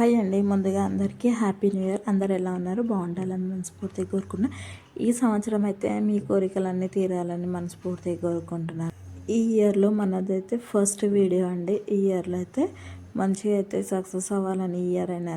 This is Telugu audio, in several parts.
హాయ్ అండి. ముందుగా అందరికీ హ్యాపీ న్యూ ఇయర్. అందరు ఎలా ఉన్నారు? బాగుండాలని మనస్ఫూర్తిగా కోరుకున్నా ఈ సంవత్సరం అయితే మీ కోరికలన్నీ తీరాలని మనస్ఫూర్తిగా కోరుకుంటున్నాను. ఈ ఇయర్లో మనదైతే ఫస్ట్ వీడియో అండి. ఈ ఇయర్లో అయితే మంచిగా అయితే సక్సెస్ అవ్వాలని ఇయర్ అయినా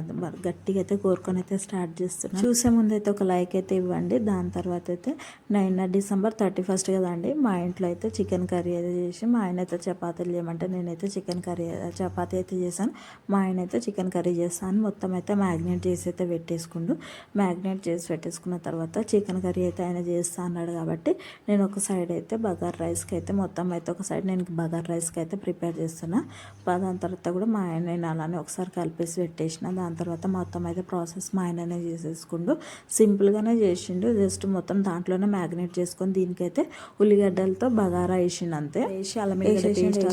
గట్టిగా అయితే కోరుకొని అయితే స్టార్ట్ చేస్తున్నాను చూసే ముందు అయితే ఒక లైక్ అయితే ఇవ్వండి. దాని తర్వాత అయితే నైన్ డిసెంబర్ థర్టీ ఫస్ట్ కదండి మా ఇంట్లో అయితే చికెన్ కర్రీ అయితే చేసి మా ఆయన అయితే చపాతీలు చేయమంటే నేనైతే చికెన్ కర్రీ చపాతీ అయితే చేశాను. మా ఆయన అయితే చికెన్ కర్రీ చేస్తాను మొత్తం అయితే మ్యాగ్నేట్ చేసి అయితే పెట్టేసుకుండు. మ్యాగ్నేట్ చేసి పెట్టేసుకున్న తర్వాత చికెన్ కర్రీ అయితే ఆయన చేస్తా అన్నాడు కాబట్టి నేను ఒక సైడ్ అయితే బగార్ రైస్కి అయితే మొత్తం అయితే ఒక సైడ్ నేను బగార్ రైస్కి అయితే ప్రిపేర్ చేస్తున్నా. దాని తర్వాత కూడా మా నేను అలానే ఒకసారి కలిపేసి పెట్టేసిన. దాని తర్వాత మొత్తం అయితే ప్రాసెస్ మా ఆయననే చేసేసుకుండు. సింపుల్గానే చేసిండు. జస్ట్ మొత్తం దాంట్లోనే మ్యాగ్నేట్ చేసుకొని దీనికైతే ఉల్లిగడ్డలతో బగారా వేసిండు అంతే. వేసి అలా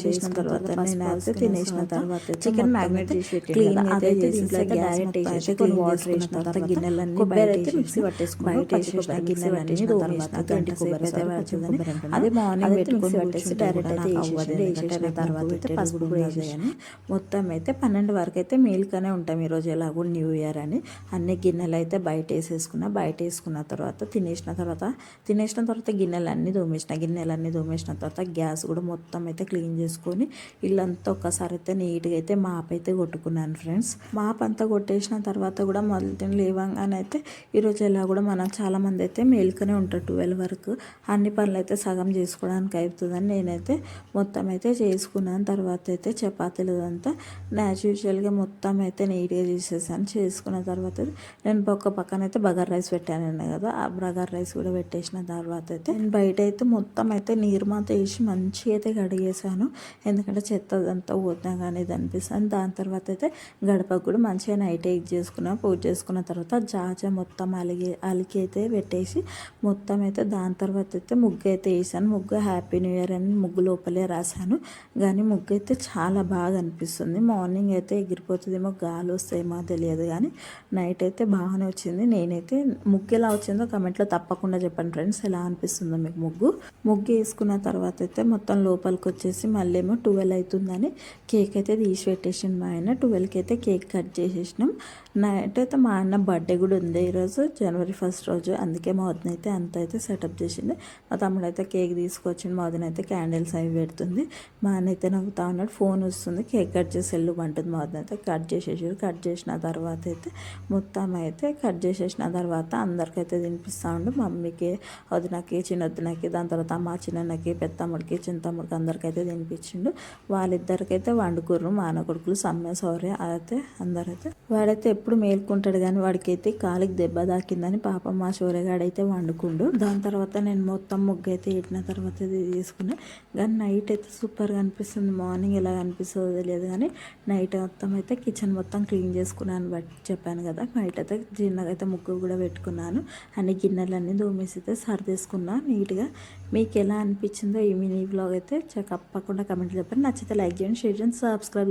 వేసిన తర్వాత నేను అయితే తినేసిన తర్వాత చికెన్ మ్యాగ్నేట్ చేసి పెట్టిన అదే డైరెక్ట్ కొన్ని వాటర్ వేసిన తర్వాత గిన్నెలన్నీ కొబ్బరి అయితే మిక్సీ పట్టేసుకుని బయట వేసేసిన గిన్నెలన్నీ తర్వాత గంట కొబ్బరి అయితే పడుతుందని అదే మార్నింగ్ పెట్టుకొని పట్టేసి డైరెక్ట్ అయితే వేసేసిన తర్వాత అయితే పసుపు కూడా వేసేసాను మొత్తం అయితే పన్నెండు వరకు అయితే మేలుకనే ఉంటాం ఈరోజు ఎలాగో న్యూ ఇయర్ అని. అన్ని గిన్నెలు అయితే బయట వేసేసుకున్న బయట వేసుకున్న తర్వాత తినేసిన తర్వాత తినేసిన తర్వాత గిన్నెలు అన్నీ దోమేసిన గిన్నెలు అన్నీ దోమేసిన తర్వాత గ్యాస్ కూడా మొత్తం అయితే క్లీన్ చేసుకొని ఇల్లంతా ఒక్కసారి అయితే నీట్గా అయితే మాప్ అయితే కొట్టుకున్నాను ఫ్రెండ్స్. మాప్ అంతా కొట్టేసిన తర్వాత కూడా మొదటి లేవంగానే అయితే ఈరోజు ఎలా కూడా మనం చాలామంది అయితే మేలుకనే ఉంటారు ట్వెల్వ్ వరకు. అన్ని పనులు అయితే సగం చేసుకోవడానికి అవుతుందని నేనైతే మొత్తం అయితే చేసుకున్నాను. తర్వాత అయితే చపాతీలు అంతా యాజ్ యూజువల్గా మొత్తం అయితే నీట్గా చేసేసాను. చేసుకున్న తర్వాత నేను ఒక పక్కన అయితే బగార్ రైస్ పెట్టాను కదా ఆ బగార్ రైస్ కూడా పెట్టేసిన తర్వాత అయితే నేను బయట అయితే మొత్తం అయితే నీరు మాత్రం వేసి మంచిగా అయితే కడిగేసాను. ఎందుకంటే చెత్త అదంతా పోతున్నా కానీ ఇది అనిపిస్తుంది. దాని తర్వాత అయితే గడపకు కూడా మంచిగా నైట్ ఎగ్ చేసుకున్నా పూజ చేసుకున్న తర్వాత జాజా మొత్తం అలిగి అలికి అయితే పెట్టేసి మొత్తం అయితే దాని తర్వాత అయితే ముగ్గు అయితే వేసాను. ముగ్గు హ్యాపీ న్యూ ఇయర్ అని ముగ్గు లోపలే రాశాను. కానీ ముగ్గు అయితే చాలా బాగా అనిపిస్తుంది. మార్నింగ్ అయితే ఎగిరిపోతుందేమో గాలి వస్తాయేమో తెలియదు. కానీ నైట్ అయితే బాగానే వచ్చింది. నేనైతే ముగ్గు ఎలా వచ్చిందో కమెంట్లో తప్పకుండా చెప్పండి ఫ్రెండ్స్. ఎలా అనిపిస్తుందో మీకు ముగ్గు. ముగ్గు వేసుకున్న తర్వాత అయితే మొత్తం లోపలికి వచ్చేసి మళ్ళీ ఏమో ట్వెల్వ్ అవుతుందని కేక్ అయితే తీసి పెట్టేసింది మా ఆయన. ట్వెల్వ్కి అయితే కేక్ కట్ చేసేసినాం. నైట్ అయితే మా అన్న బర్త్డే కూడా ఉంది ఈరోజు జనవరి ఫస్ట్ రోజు. అందుకే మా వదిన అయితే అంత అయితే సెటప్ చేసింది. మా తమ్ముడు అయితే కేక్ తీసుకొచ్చింది మా వదిన అయితే క్యాండిల్స్ అవి పెడుతుంది. మా అన్న అయితే నవ్వుతా ఉన్నాడు. ఫోన్ వస్తుంది. కేక్ కట్ చేసి సెల్లు పంటుంది మొత్తం అయితే కట్ చేసేసారు. కట్ చేసిన తర్వాత అయితే మొత్తం అయితే కట్ చేసేసిన తర్వాత అందరికైతే తినిపిస్తూ ఉండు. మమ్మీకి వదినకి చిన్న వద్దునకి దాని తర్వాత మా చిన్నకి పెద్దమ్మడికి చిన్న తమ్ముడికి అందరికైతే తినిపించిండు. వాళ్ళిద్దరికైతే వండుకుర్రు. మా అన్న కొడుకులు సమ్మె సౌర్య అయితే అందరైతే. వాడైతే ఎప్పుడు మేల్కుంటాడు కానీ వాడికైతే కాలికి దెబ్బ తాకిందని పాపం మా అయితే వండుకుండు. దాని తర్వాత నేను మొత్తం ముగ్గు అయితే ఇట్టిన తర్వాత తీసుకున్నాను కానీ నైట్ అయితే సూపర్గా అనిపిస్తుంది. మార్నింగ్ ఎలా అనిపిస్తుందో తెలియదు కానీ నైట్ మొత్తం అయితే కిచెన్ మొత్తం క్లీన్ చేసుకున్నాను బట్టి చెప్పాను కదా నైట్ అయితే చిన్నగా అయితే ముగ్గు కూడా పెట్టుకున్నాను. అన్ని గిన్నెలన్నీ దోమేసి అయితే సర్దేసుకున్నా నీట్గా. మీకు ఎలా అనిపించిందో ఈ మినీ బ్లాగ్ అయితే తప్పకుండా కమెంట్ చెప్పండి. నచ్చితే లైక్ చేయండి షేర్ చేయండి సబ్స్క్రైబ్